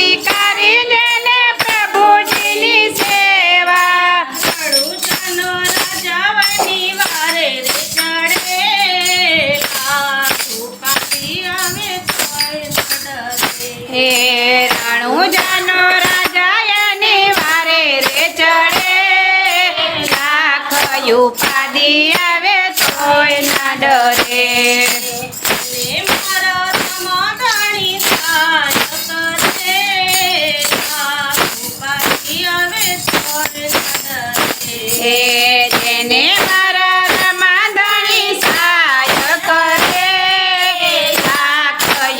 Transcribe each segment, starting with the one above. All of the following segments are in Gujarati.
સ્વીકારીને પ્રભુજીની સેવા. ખડૂતનો રજવાની વારે રે ચડે. અમે હે રાણુજાનો રાજાની વારે રે ચડે. લાખ ઉપાધિ આવે તોય ડરે.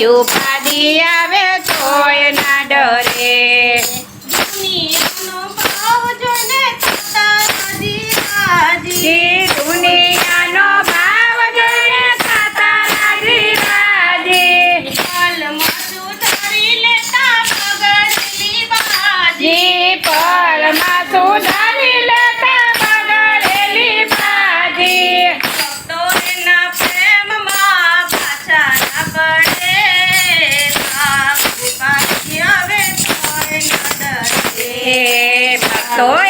પાડ્યું પાડી આવે તોય Só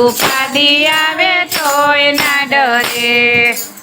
રૂપાદી આવે તો ના ડરે.